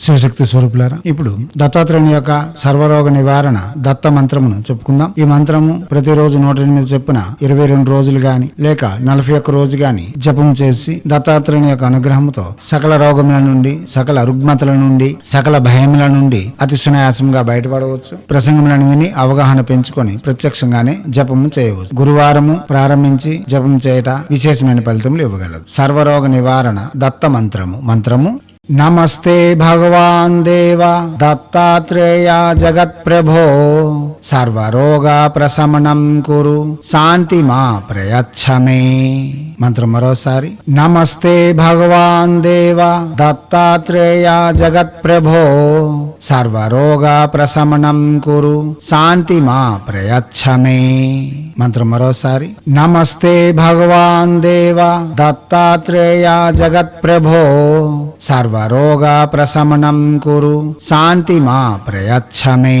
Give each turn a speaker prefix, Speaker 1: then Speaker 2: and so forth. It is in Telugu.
Speaker 1: శివశక్తి స్వరూపులారా? ఇప్పుడు దత్తాత్రేయుని యొక్క సర్వరోగ నివారణ దత్త మంత్రమును చెప్పుకుందాం. ఈ మంత్రము ప్రతిరోజు నూట ఎనిమిది చెప్పున ఇరవై రెండు రోజులు గాని లేక నలభై ఒక్క రోజు గాని జపం చేసి దత్తాత్రేయుని యొక్క అనుగ్రహంతో సకల రోగముల నుండి సకల రుగ్మతల నుండి సకల భయముల నుండి అతి సునాయాసంగా బయటపడవచ్చు. ప్రసంగములను విని అవగాహన పెంచుకొని ప్రత్యక్షంగానే జపము చేయవచ్చు. గురువారము ప్రారంభించి జపం చేయట విశేషమైన ఫలితములు ఇవ్వగలదు. సర్వరోగ నివారణ దత్త మంత్రము. మంత్రము నమస్తే భగవాన్ దేవ దత్తాత్రేయ జగత్ప్రభో సర్వరోగ ప్రశమనం కురు శాంతి మా ప్రయచ్చమే మంత్రం మరోసారి నమస్తే భగవాన్ దేవ దత్తాత్రేయ జగత్ప్రభో సర్వరోగ ప్రశమనం కురు శాంతి మా ప్రయచ్చమే మంత్రం మరోసారి నమస్తే భగవాన్ దేవ దత్తాత్రేయ జగత్ప్రభో సర్వరోగ ప్రశమనం కురు. శాంతి మా ప్రయచ్చమే